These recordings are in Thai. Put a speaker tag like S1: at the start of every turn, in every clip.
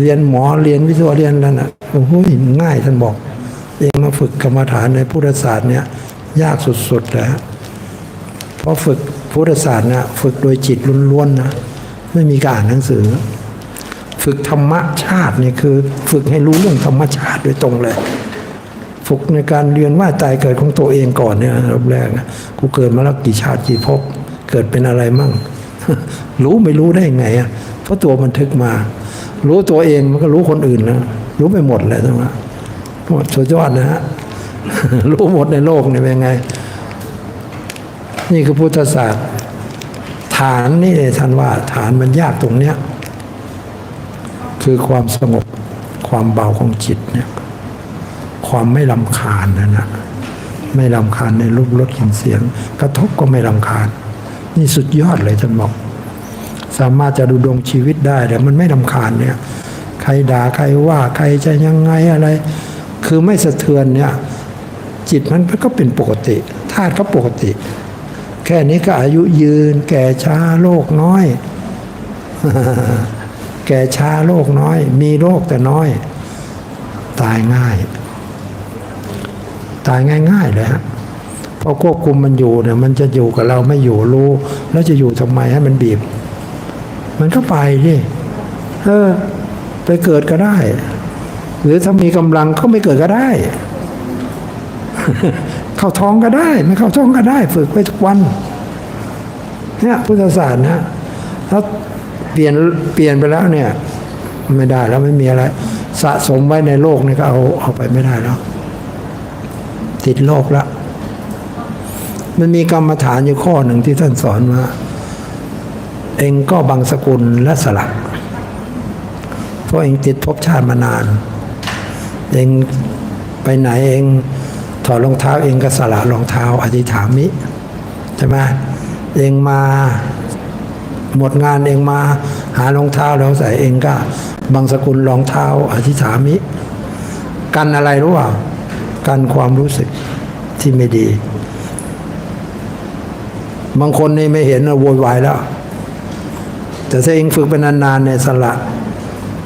S1: เรียนหมอเรียนวิศวะเรียนแล้วนะโอ้โหง่ายท่านบอก เองมาฝึกกรรมฐานในพุทธศาสตร์เนี่ยยากสุดๆเลยฮะเพราะฝึกพุทธศาสตร์เนี่ยฝึกโดยจิตล้วนๆนะไม่มีการอ่านหนังสือ ฝึกธรรมชาตินี่คือ ฝึกให้รู้เรื่องธรรมชาติโดยตรงเลย ฝึกในการเรียนว่าตายเกิดของตัวเองก่อนเนี่ยรอบแรกนะกูเกิดมาแล้วกี่ชาติกี่ภพเกิดเป็นอะไรมั่ง รู้ไม่รู้ได้ไงอะเพราะตัวบันทึกมา รู้ตัวเองมันก็รู้คนอื่นนะรู้ไปหมดเลยทั้งนั้นหมดสุดยอดนะฮะรู้หมดในโลกนี่เป็นไง นี่คือพุทธศาสตร์ ฐานนี่เลยท่านว่า ฐานมันยากตรงเนี้ยคือความสงบความเบาของจิตเนี่ยความไม่ลำคาญนะนะไม่ลำคาญในรูปรสกลิ่นเสียง กระทบก็ไม่ลำคาญ นี่สุดยอดเลยท่านบอก สามารถจะดูดวงชีวิตได้แต่มันไม่ลำคาญเนี่ย ใครด่าใครว่าใครจะยังไงอะไร คือไม่สะเทือนเนี่ย จิตมันก็เป็นปกติธาตุก็ปกติ แค่นี้ก็อายุยืน แก่ช้าโรคน้อย แก่ช้าโรคน้อย มีโรคแต่น้อย ตายง่าย ตายง่ายๆเลยฮะเพราะควบคุมมันอยู่เนี่ยมันจะอยู่กับเราไม่อยู่รู้ แล้วจะอยู่ทำไมให้มันบีบ มันก็ไปดิเออ ไปเกิดก็ได้ หรือถ้ามีกำลังก็ไม่เกิดก็ได้ เข้าท้องก็ได้ ไม่เข้าท้องก็ได้ ฝึกไปทุกวัน เนี่ยพุทธศาสตร์นะถ้าเปลี่ยนเปลี่ยนไปแล้วเนี่ย ไม่ได้แล้วไม่มีอะไร สะสมไว้ในโลกนี่ก็เอาเอาไปไม่ได้แล้วติดโลกแล้วมันมีกรรมฐานอยู่ข้อหนึ่งที่ท่านสอนว่า เองก็บังสกุลและสลักเพราะเองติดภพชาติมานาน เองไปไหนเองถอดรองเท้าเองก็สละรองเท้าอธิษฐามิใช่ไหมเองมาหมดงานเองมาหารองเท้าแล้วใส่เองก็บังสกุลรองเท้าอธิษฐามิ กันอะไรรู้เปล่ากันความรู้สึกที่ไม่ดี บางคนนี่ไม่เห็นนะโวยวายแล้ว แต่ถ้าเองฝึกไปนานๆเนี่ยสละ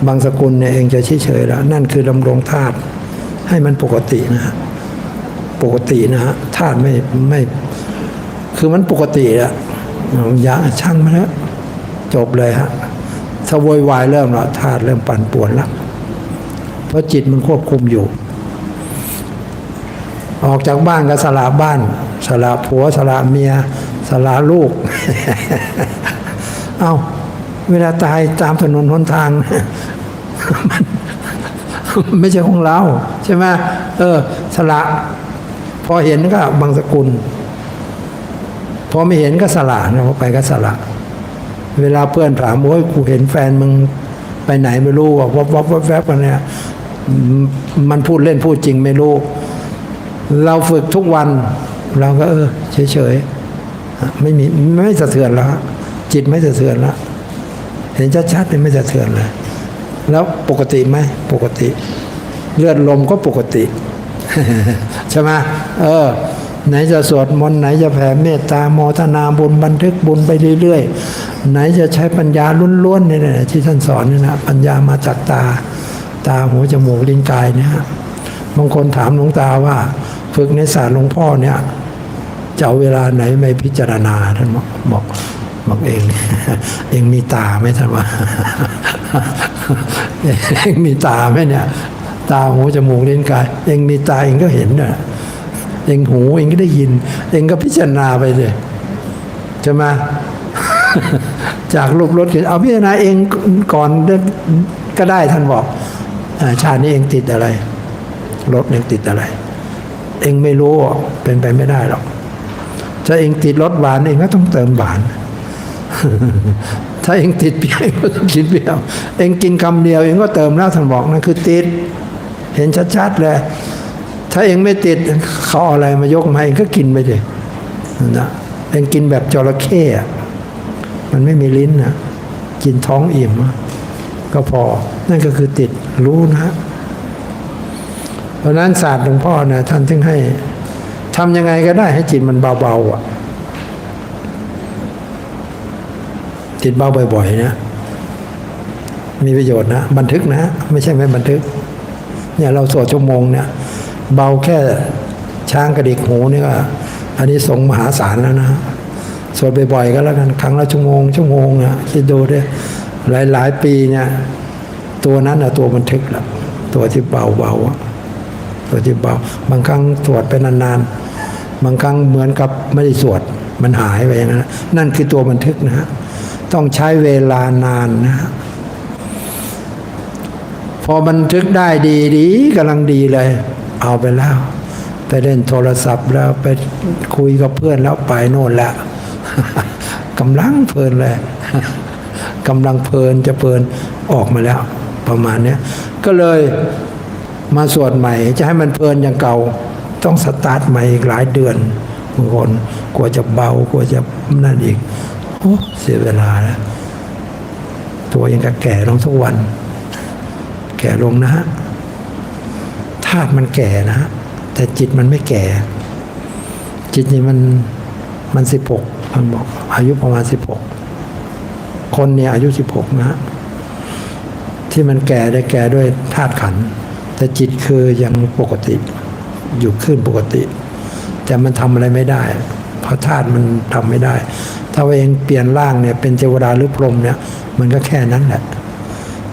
S1: บางสกุลเนี่ยเองจะเฉยๆแล้ว นั่นคือดำรงธาตุให้มันปกตินะฮะปกตินะฮะธาตุไม่ไม่ คือมันปกติอะอย่าช่างมาแล้วจบเลยฮะถ้าโวยวายเริ่มแล้วธาตุเริ่มปั่นป่วนแล้วเพราะจิตมันควบคุมอยู่ ออกจากบ้านก็สละบ้านสละผัวสละเมียสละลูก เอ้า เวลาตายตามถนนหนทางมันไม่ใช่ของเรา ใช่ไหมเออ สละ พอเห็นก็บางสกุล พอไม่เห็นก็สละนะพอไปก็สละ เวลาเพื่อนถามโอ้ยกูเห็นแฟนมึงไปไหนไม่รู้ว่าวับวับวับแวบกันเนี่ยมันพูดเล่นพูดจริงไม่รู้ เราฝึกทุกวัน เราก็เออเฉยๆไม่มีไม่สะเทือนแล้วจิตไม่สะเทือนแล้ว เห็นชัดๆเนี่ยไม่สะเทือนเลย แล้วปกติไหมปกติ เลือดลมก็ปกติใช่ไหมเออ ไหนจะสวดมนต์ไหนจะแผ่เมตตาโมทนาบุญบันทึกบุญไปเรื่อยๆไหนจะใช้ปัญญาล้วนๆเนี่ยนะที่ท่านสอนเนี่ยนะปัญญามาจากตา ตาหูจมูกลิ้นกายเนี่ยบางคนถามหลวงตาว่า ฝึกในศาสตร์หลวงพ่อเนี่ยจะเอาเวลาไหนไม่พิจารณาท่านบอก บอกเอง เองมีตาไหมท่านว่าเองมีตาไหมเนี่ย ตาหูจมูกเลิ้นกาย เองมีตาเองก็เห็นน่ะเองหูเองก็ได้ยิน เองก็พิจารณาไปเลยใช่ไหมจากรูปรถเห็นเอาพิจารณาเองก่อนก็ได้ท่านบอกชาตินี้เองติดอะไรรถเองติดอะไร เองไม่รู้เป็นไปไม่ได้หรอกถ้าเองติดรสหวานเองก็ต้องเติมหวาน ถ้าเองติดเปรี้ยวก็ต้องกินเปรี้ยวเองกินคำเดียวเองก็เติมแล้วท่านบอกนั่นคือติด เห็นชัดๆเลยถ้าเองไม่ติดเขาอะไรมายกมาเองก็กินไปเลยนะเองกินแบบจระเข้มันไม่มีลิ้นนะกินท้องอิ่มก็พอ นั่นก็คือติดรู้นะ เพราะนั้นศาสตร์หลวงพ่อนะท่านถึงให้ทำยังไงก็ได้ให้จิตมันเบาๆอะ จิตเบาบ่อยๆนะมีประโยชน์นะ บันทึกนะ ไม่ใช่ไม่บันทึก เนี่ยเราสวดชั่วโมงเนี่ย เบาแค่ช้างกระดิกหูนี่ก็อันนี้สงมหาศาลแล้วนะสวดบ่อยๆก็แล้วกันครั้งละชั่วโมงชั่วโมงเนี่ยคิดดูดิหลายหลายๆปีเนี่ย ตัวนั้นอะตัวบันทึกละตัวที่เบาเบาตัวที่เบา บางครั้งสวดไปนานๆบางครั้งเหมือนกับไม่ได้สวดมันหายไปอย่างนั้นนะนั่นคือตัวบันทึกนะฮะ ต้องใช้เวลานานนะพอบันทึกได้ดีดีกำลังดีเลย เอาไปแล้ว ไปเล่นโทรศัพท์แล้วไปคุยกับเพื่อนแล้วไปโน่นแล้วกำลังเพลินเลยกำลังเพลินจะเพลินออกมาแล้ว ประมาณนี้ก็เลยมาสวดใหม่ จะให้มันเพลินอย่างเก่า ต้องสตาร์ทใหม่อีกหลายเดือนบางคนกลัวจะเบากลัวจะนั่นอีก เสียเวลาแล้วตัวยังกะแก่ลงทุกวัน แก่ลงนะฮะธาตุมันแก่นะฮะแต่จิตมันไม่แก่ จิตนี่มันมันสิบหกมันบอก อายุประมาณสิบหกคนเนี่ยอายุสิบหกนะฮะที่มันแก่ได้แก่ด้วยธาตุขันแต่จิตคือยังปกติ อยู่ขึ้นปกติ แต่มันทำอะไรไม่ได้ เพราะธาตุมันทำไม่ได้ ถ้าเองเปลี่ยนร่างเนี่ยเป็นเทวดาหรือพรหมเนี่ยมันก็แค่นั้นแหละ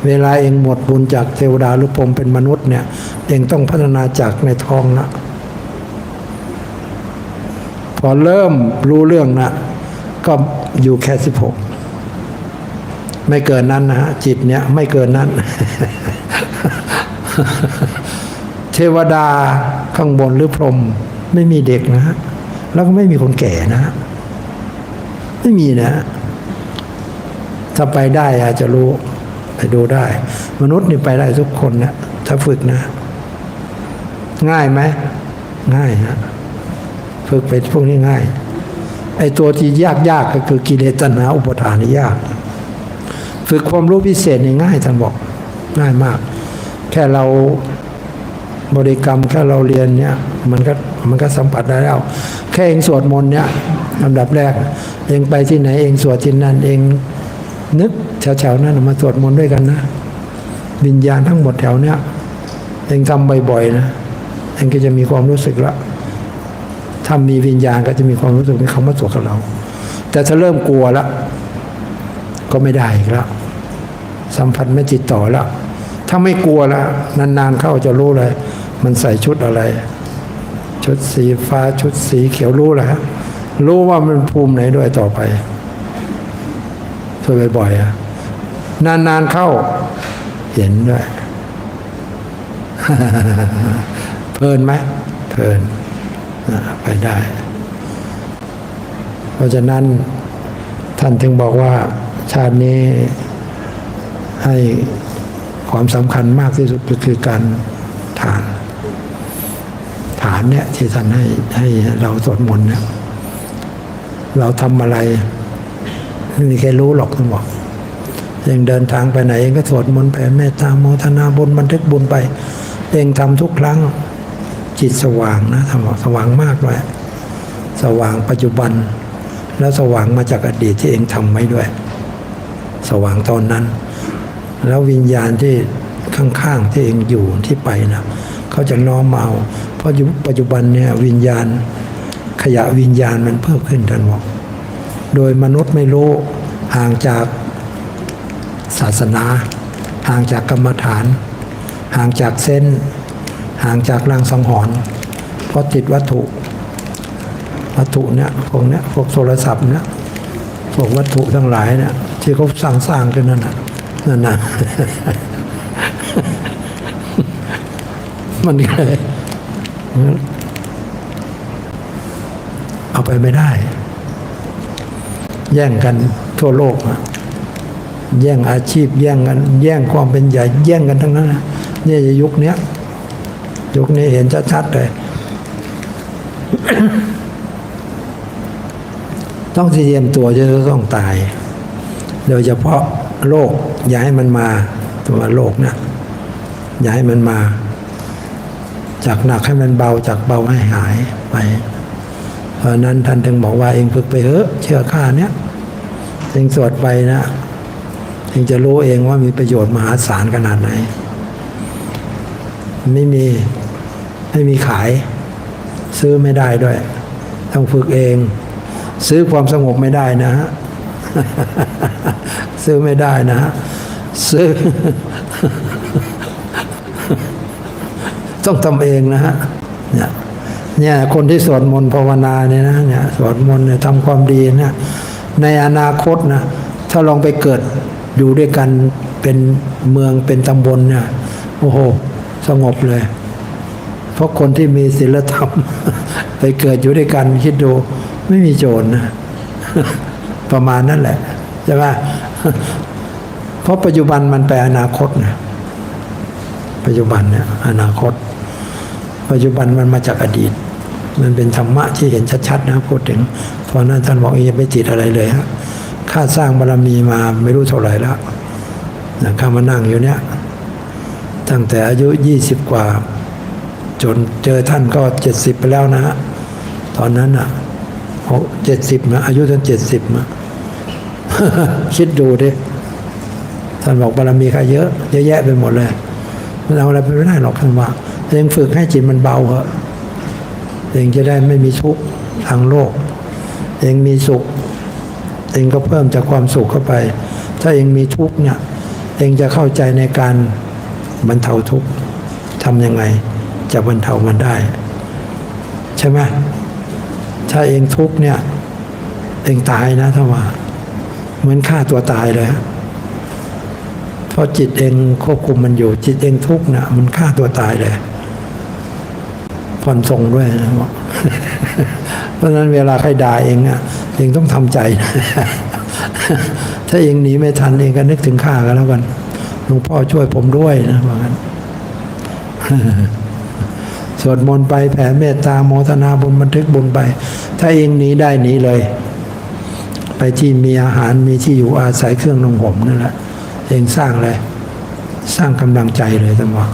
S1: เวลาเองหมดบุญจากเทวดาหรือพรหมเป็นมนุษย์เนี่ย เองต้องพัฒนาจากในท้องนะพอเริ่มรู้เรื่องนะก็อยู่แค่สิบหกไม่เกินนั้นนะฮะจิตเนี่ยไม่เกินนั้น เทวดาข้างบนหรือพรหมไม่มีเด็กนะฮะแล้วก็ไม่มีคนแก่นะฮะ ไม่มีนะ ถ้าไปได้อาจจะรู้ไปดูได้ มนุษย์นี่ไปได้ทุกคนนะถ้าฝึกนะ ง่ายไหมง่ายนะฝึกไปพวกนี้ง่าย ไอ้ตัวที่ยากยากก็คือกิเลสตัณหาอุปทานนี่ยาก ฝึกความรู้พิเศษนี่ง่ายท่านบอกง่ายมาก แค่เราบริกรรมแค่เราเรียนเนี่ย มันก็มันก็สัมผัสได้แล้ว แค่เองสวดมนต์เนี่ย ลำดับแรก เองไปที่ไหนเองสวดที่นั่นเองนึกแถวๆนั้นมาสวดมนต์ด้วยกันนะ วิญญาณทั้งหมดแถวเนี้ยเองทำบ่อยๆนะเองก็จะมีความรู้สึกละถ้ามีวิญญาณก็จะมีความรู้สึกในคำว่าสวดกับเรา แต่ถ้าเริ่มกลัวแล้วก็ไม่ได้อีกแล้วสัมผัสไม่ติดต่อแล้วถ้าไม่กลัวแล้วนานๆเข้าจะรู้เลย มันใส่ชุดอะไร ชุดสีฟ้าชุดสีเขียวรู้แล้วฮะ รู้ว่ามันภูมิไหนด้วยต่อไปช่วยบ่อยๆนานๆเข้า เห็นด้วยเพลินไหมเพลินอะไปได้ เพราะฉะนั้นท่านถึงบอกว่าชาตินี้ให้ความสำคัญมากที่สุดก็คือการทาน ฐานเนี่ยที่ท่านให้ให้เราสวดมนต์เนี่ย เราทำอะไร ไม่มีใครรู้หรอกท่านบอกยังเดินทางไปไหนเองก็สวดมนต์แผ่เมตตาโมทนาบุญบันทึกบุญไป เองทำทุกครั้งจิตสว่างนะท่านบอกสว่างมากเลยสว่างปัจจุบัน แล้วสว่างมาจากอดีตที่เองทำไว้ด้วย สว่างตอนนั้น แล้ววิญญาณที่ข้างๆที่เองอยู่ที่ไปนะเขาจะน้อมเอาเพราะปัจจุบันเนี่ยวิญญาณ ขยะวิญญาณมันเพิ่มขึ้นท่านบอกโดยมนุษย์ไม่รู้ห่างจากศาสนา ห่างจากกรรมฐาน ห่างจากเส้น ห่างจากรางสังหรณ์เพราะติดวัตถุ วัตถุเนี่ยพวกเนี้ยพวกโทรศัพท์เนี่ยพวกวัตถุทั้งหลายเนี่ยที่เขาสร้างสร้างกันนั่นน่ะนั่นน่ะมันก็เลยเอา ไปไม่ได้ แย่งกันทั่วโลก แย่งอาชีพ แย่งกัน แย่งความเป็นใหญ่ แย่งกันทั้งนั้นนี่ยยุคนี้ยยุคนี้เห็นชัดๆเลย ต้องเตรียมตัวจะต้องตาย โดยเฉพาะโรคอย่าให้มันมาตัวโรคนะอย่าให้มันมา จากหนักให้มันเบาจากเบาให้หายไป เพราะนั้นท่านถึงบอกว่าเองฝึกไปเถอะเชื่อข้าเนี้ยเองสวดไปนะถึงจะรู้เองว่ามีประโยชน์มหาศาลขนาดไหน ไม่มีไม่มีขาย ซื้อไม่ได้ด้วย ต้องฝึกเอง ซื้อความสงบไม่ได้นะฮะซื้อไม่ได้นะฮะซื้อ ต้องทำเองนะฮะเนี่ย เนี่ยคนที่สวดมนต์ภาวนาเนี่ยนะเนี่ยสวดมนต์เนี่ยทำความดีเนี่ยในอนาคตนะถ้าลองไปเกิดอยู่ด้วยกันเป็นเมืองเป็นตำบลเนี่ยโอ้โห สงบเลย เพราะคนที่มีศีลธรรม ไปเกิดอยู่ด้วยกันคิดดูไม่มีโจรนะประมาณนั่นแหละใช่ไหมเพราะปัจจุบันมันไปอนาคตนะปัจจุบันเนี่ยอนาคต ปัจจุบันมันมาจากอดีต มันเป็นธรรมะที่เห็นชัดๆนะพูดถึงเพราะนั้นท่านบอกอย่าไปจิตอะไรเลยฮะข้าสร้างบารมีมาไม่รู้เท่าไหร่แล้วข้ามานั่งอยู่เนี่ยตั้งแต่อายุยี่สิบกว่า จนเจอท่านก็เจ็ดสิบไปแล้วนะ ตอนนั้นอะเจ็ดสิบนะอายุท่านเจ็ดสิบนะคิดดูดิท่านบอกบารมีใครเยอะ เยอะแยะไปหมดเลย มันเอาอะไรไปไม่ได้หรอกท่านว่าเองฝึกให้จิตมันเบาเหอะเองจะได้ไม่มีทุกข์ทางโลก เองมีสุข เองก็เพิ่มจากความสุขเข้าไป ถ้าเองมีทุกข์เนี่ย เองจะเข้าใจในการบรรเทาทุกข์ทำยังไง จะบรรเทามันได้ ใช่ไหมถ้าเองทุกข์เนี่ย เองตายนะถ้าว่า เหมือนฆ่าตัวตายเลยฮะ เพราะจิตเองควบคุมมันอยู่ จิตเองทุกข์นะมันฆ่าตัวตายเลยผ่อนส่งด้วยนะเพราะฉะนั้นเวลาใครด่าเองอะเองต้องทำใจ ถ้าเองหนีไม่ทันเองก็นึกถึงข้ากันแล้วกันหลวงพ่อช่วยผมด้วยนะว่างั้นสวดมนต์ไปแผ่เมตตาโมทนาบุญบันทึกบุญไป ถ้าเองหนีได้หนีเลย ไปที่มีอาหารมีที่อยู่อาศัยเครื่องนุ่งห่มนั่นแหละ เองสร้างเลย สร้างกำลังใจเลยธรรมะ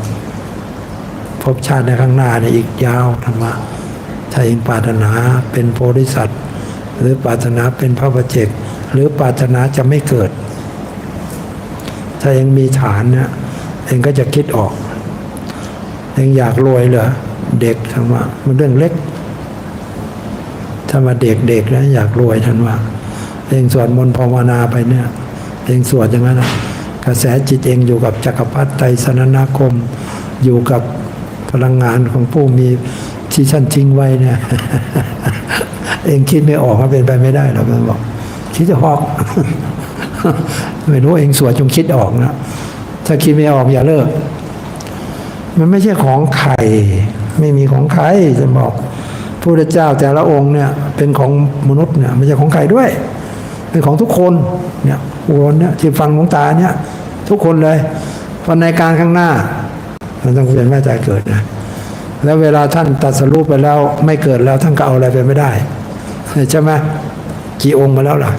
S1: พบชาติในข้างหน้าเนี่ยอีกยาวธรรมะถ้าเองปรารถนาเป็นโพธิสัตว์หรือปรารถนาเป็นพระประเจกหรือปรารถนาจะไม่เกิด ถ้าเองมีฐานเนี่ยเองก็จะคิดออก เองอยากรวยเหรอเด็กธรรมะมันเรื่องเล็กถ้ามาเด็กๆแล้วอยากรวยท่านว่าเองสวดมนต์ภาวนาไปเนี่ยเองสวดอย่างนั้นนะ กระแสจิตเองอยู่กับจักรพรรดิไตรสนนาคม อยู่กับพลังงานของผู้มีที่ท่านทิ้งไว้เนี่ยเองคิดไม่ออกว่าเป็นไปไม่ได้หรอกมันบอก คิดจะหอกไม่รู้เองสวดจงคิดออกนะถ้าคิดไม่ออกอย่าเลิก มันไม่ใช่ของใครไม่มีของใครจะบอกพระพุทธเจ้าแต่ละองค์เนี่ย เป็นของมนุษย์เนี่ยไม่ใช่ของใครด้วย เป็นของทุกคนเนี่ย อุบลเนี่ยที่ฟังหลวงตาเนี่ย ทุกคนเลยเพราะในการข้างหน้า มันต้องเป็นแม่ใจเกิดนะแล้วเวลาท่านตรัสรู้ไปแล้วไม่เกิดแล้วท่านก็เอาอะไรไปไม่ได้ใช่ไหมกี่องค์มาแล้วล่ะ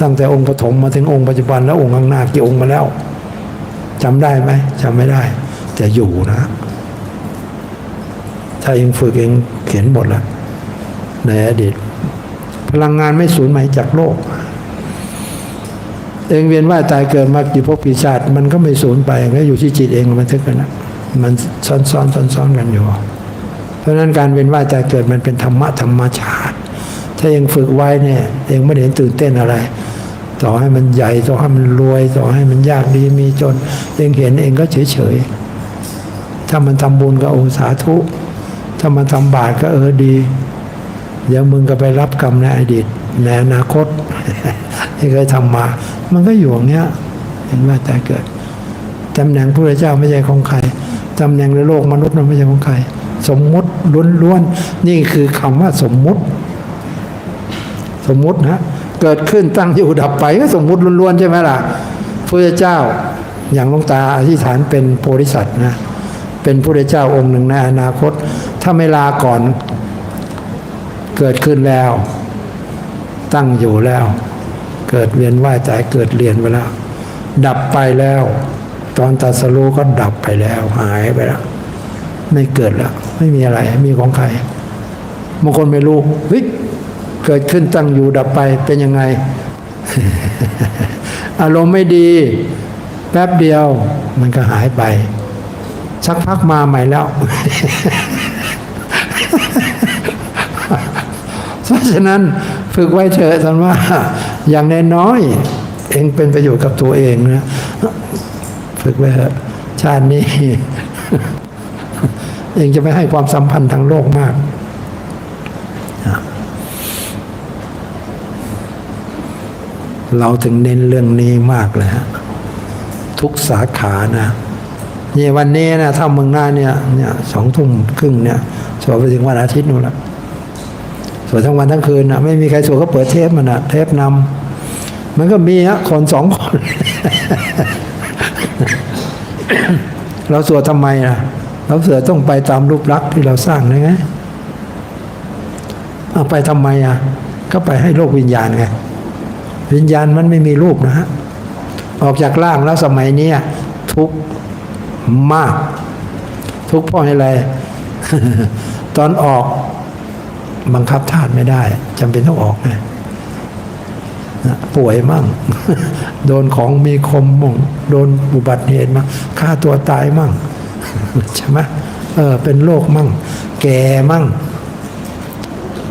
S1: ตั้งแต่องค์ปฐมมาถึงองค์ปัจจุบันแล้วองค์ข้างหน้ากี่องค์มาแล้วจำได้ไหมจำไม่ได้ แต่อยู่นะ ถ้าเองฝึกเองเขียนหมดแล้วในอดีตพลังงานไม่สูญหายจากโลก เองเวียนว่ายตายเกิดมากี่ภพกี่ชาติมันก็ไม่สูญไปก็อยู่ที่จิตเองมันทึกกันนะมันซ้อนซ้อนซ้อนซ้อนกันอยู่ เพราะนั้นการเวียนว่ายตายเกิดมันเป็นธรรมะธรรมชาติ ถ้าเองฝึกไว้เนี่ยเองไม่เห็นตื่นเต้นอะไร ต่อให้มันใหญ่ต่อให้มันรวย ต่อให้มันยากดีมีจน เองเห็นเองก็เฉยเฉยถ้ามันทำบุญก็โอสาธุ ถ้ามันทำบาปก็เออดีเดี๋ยวมึงก็ไปรับกรรมในอดีตในอนาคต ที่เคยทำมา มันก็อยู่อย่างเงี้ย เห็นว่าแต่เกิดตำแหน่งพระเจ้าไม่ใช่ของใครตำแหน่งในโลกมนุษย์มันไม่ใช่ของใคร สมมุติล้วนๆนี่คือคำว่าสมมุติ สมมุตินะเกิดขึ้นตั้งอยู่ดับไปก็สมมุติล้วนๆใช่ไหมล่ะพระเจ้าอย่างลวงตาอธิษฐานเป็นโพธิสัตว์นะเป็นพระเจ้าองค์หนึ่งในอนาคต ถ้าไม่ลาก่อน เกิดขึ้นแล้ว ตั้งอยู่แล้ว เกิดเวียนว่ายตายเกิดเรียนไปแล้ว ดับไปแล้ว ตอนตรัสรู้ก็ดับไปแล้ว หายไปแล้ว ไม่เกิดแล้ว ไม่มีอะไร มีของใครบางคนไม่รู้เฮ้ยเกิดขึ้นตั้งอยู่ดับไปเป็นยังไง อารมณ์ไม่ดี แป๊บเดียวมันก็หายไป สักพักมาใหม่แล้ว เพราะฉะนั้นฝึกไว้เถอะท่านว่า อย่างน้อยเองเป็นประโยชน์กับตัวเองนะฝึกไว้เถอะชาตินี้ เองจะไม่ให้ความสัมพันธ์ทางโลกมากเราถึงเน้นเรื่องนี้มากเลยฮะทุกสาขานะนี่ยวันนี้นะถ้าเมืองหน้าเนี่ยเนี่ยสองทุ่มครึ่งเนี่ยสวไปถึงวันอาทิตย์นู่นและ สวดทั้งวันทั้งคืนนะไม่มีใครสวดก็เปิดเทปมันนะเทปนำมันก็มีฮะคนสองคน เราสวดทำไมนะเราสวดต้องไปตามรูปลักษณ์ที่เราสร้างนะไงเอาไปทำไมอะ ก็ไปให้โลกวิญญาณไงวิญญาณมันไม่มีรูปนะฮะออกจากร่างแล้วสมัยนี้ทุกมาก ทุกเพราะอะไรตอนออก บังคับธาตุไม่ได้จำเป็นต้องออกไงนะป่วยมั่ง โดนของมีคมมั่งโดนอุบัติเหตุมั่งฆ่าตัวตายมั่งใช่ไหมเออเป็นโรคมั่ง แก่มั่ง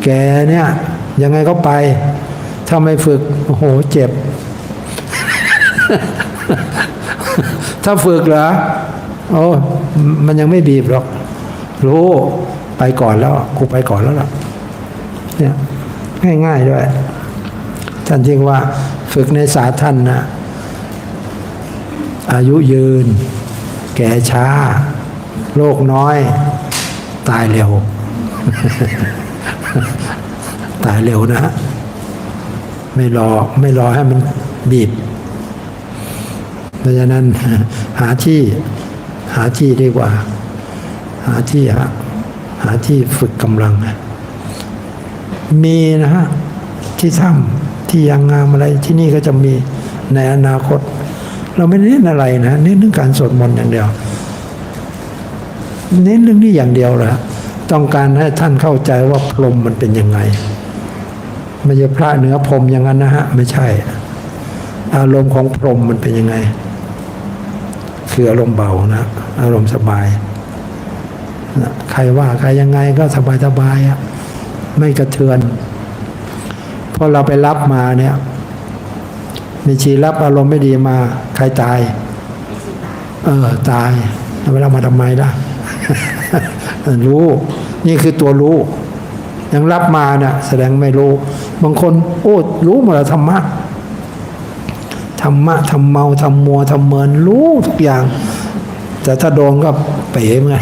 S1: แกเนี่ย ยังไงก็ไป ถ้าไม่ฝึก โอ้โห เจ็บ ถ้าฝึกเหรอโอ้มันยังไม่บีบหรอก รู้ ไปก่อนแล้วกูไปก่อนแล้วล่ะ เนี่ยง่าย ๆด้วยท่านจึงว่าฝึกในศาท่านนะอายุยืน แก่ช้า โรคน้อย ตายเร็ว ตายเร็วนะฮะไม่รอไม่รอให้มันบีบเพราะฉะนั้นหาที่หาที่ดีกว่า หาที่หาหาที่ฝึกกำลัง มีนะฮะที่ถ้ำที่ยังงามอะไรที่นี่ก็จะมีในอนาคต เราไม่เน้นอะไรนะเน้นเรื่องการสวดมนต์อย่างเดียว เน้นเรื่องนี้อย่างเดียวแหละต้องการให้ท่านเข้าใจว่าพรมมันเป็นยังไงไม่ใช่พระเหนือพรมอย่างนั้นนะฮะไม่ใช่ อารมณ์ของพรมมันเป็นยังไง คืออารมณ์เบานะ อารมณ์สบายนะใครว่าใครยังไงก็สบายสบายอะ ไม่กระเทือนพอเราไปรับมาเนี่ยมีชีรับอารมณ์ไม่ดีมา ใครตาย เออ ตายแล้วเวลามาทำไมล่ะ รู้ นี่คือตัวรู้ ยังรับมาเนี่ยแสดงไม่รู้ บางคน โอ้รู้หมดแล้วธรรมะธรรมะทำเมาทำมัวทำเมินรู้ทุกอย่าง แต่ถ้าโดนก็เป๋เหมือน